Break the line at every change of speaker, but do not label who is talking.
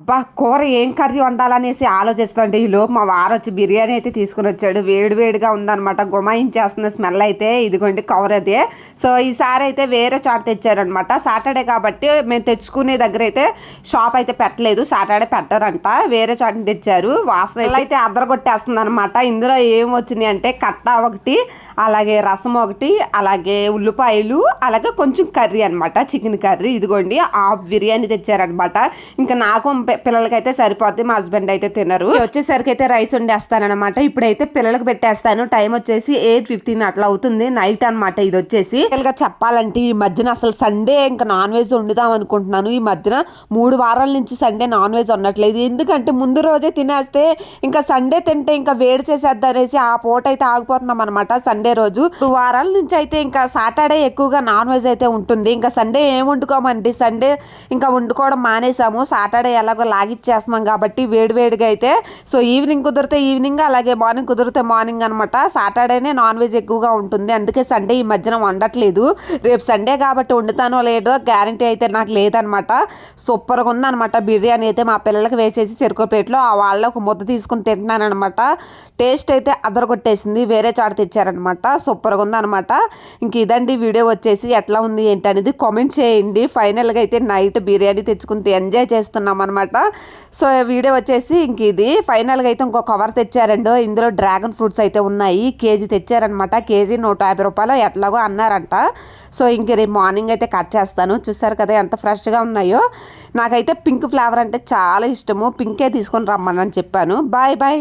బా కూర ఏం కర్రీ వండాలనేసి ఆలోచిస్తుంటే ఈ లోపు మా వారు వచ్చి బిర్యానీ అయితే తీసుకుని వచ్చాడు. వేడి వేడిగా ఉందన్నమాట. గుమాయించేస్తున్న స్మెల్ అయితే ఇదిగోండి కవర్ అదే. సో ఈసారి అయితే వేరే చాట్ తెచ్చారనమాట సాటర్డే కాబట్టి మేము తెచ్చుకునే దగ్గర అయితే షాప్ అయితే పెట్టలేదు. సాటర్డే పెట్టారంట. వేరే చాట్ని తెచ్చారు. వాసన అయితే అద్దరగొట్టేస్తుంది అనమాట ఇందులో ఏం వచ్చినాయి అంటే కట్ట ఒకటి అలాగే రసం ఒకటి అలాగే ఉల్లిపాయలు అలాగే కొంచెం కర్రీ అనమాట చికెన్ కర్రీ. ఇదిగోండి ఆ బిర్యానీ తెచ్చారనమాట ఇంకా నాకు పిల్లలకైతే సరిపోద్ది మా హస్బెండ్ అయితే తినరు. వచ్చేసరికి అయితే రైస్ వండేస్తానమాట ఇప్పుడైతే పిల్లలకి పెట్టేస్తాను. టైం వచ్చేసి ఎయిట్ ఫిఫ్టీన్ అట్లా అవుతుంది. నైట్ అన్నమాట ఇది వచ్చేసి. గా చెప్పాలంటే ఈ మధ్యన అసలు సండే ఇంకా నాన్ వెజ్ వండుదాం అనుకుంటున్నాను. ఈ మధ్యన మూడు వారాల నుంచి సండే నాన్ వెజ్ వండట్లేదు. ఎందుకంటే ముందు రోజే తినేస్తే ఇంకా సండే తింటే ఇంకా వేడి చేసేద్దా అనేసి ఆ పూట అయితే ఆగిపోతున్నాం అనమాట సండే రోజు. వారాల నుంచి అయితే ఇంకా సాటర్డే ఎక్కువగా నాన్ వెజ్ అయితే ఉంటుంది. ఇంకా సండే ఏం వండుకోమండి? సండే ఇంకా వండుకోవడం మానేసాము. సాటర్డే ఎలాగో లాగిచ్చేస్తున్నాం కాబట్టి వేడివేడిగా అయితే. సో ఈవినింగ్ కుదిరితే ఈవినింగ్ అలాగే మార్నింగ్ కుదిరితే మార్నింగ్ అనమాట సాటర్డేనే నాన్ వెజ్ ఎక్కువగా ఉంటుంది. అందుకే సండే ఈ మధ్యన వండట్లేదు. రేపు సండే కాబట్టి వండుతానో లేదో గ్యారంటీ అయితే నాకు లేదనమాట సూపర్గా ఉందన్నమాట బిర్యానీ అయితే మా పిల్లలకి వేసేసి చెరుకుపేటలో ఆ వాళ్ళ ఒక ముద్ద తీసుకుని తింటున్నాను అనమాట టేస్ట్ అయితే అదరగొట్టేసింది. వేరే చాట తెచ్చారనమాట సూపర్గా ఉందన్నమాట. ఇంక ఇదండి వీడియో వచ్చేసి ఎట్లా ఉంది ఏంటి అనేది కామెంట్ చేయండి. ఫైనల్గా అయితే నైట్ బిర్యానీ తెచ్చుకుని ఎంజాయ్ చేస్తున్నాం అనమాట అనమాట సో వీడియో వచ్చేసి ఇంక ఇది. ఫైనల్గా అయితే ఇంకో కవర్ తెచ్చారండు. ఇందులో డ్రాగన్ ఫ్రూట్స్ అయితే ఉన్నాయి. కేజీ తెచ్చారనమాట కేజీ నూట యాభై రూపాయలు ఎట్లాగో అన్నారంట. సో ఇంక రేపు మార్నింగ్ అయితే కట్ చేస్తాను. చూసారు కదా ఎంత ఫ్రెష్గా ఉన్నాయో. నాకైతే పింక్ ఫ్లేవర్ అంటే చాలా ఇష్టము. పింకే తీసుకొని రమ్మని చెప్పాను. Bye bye.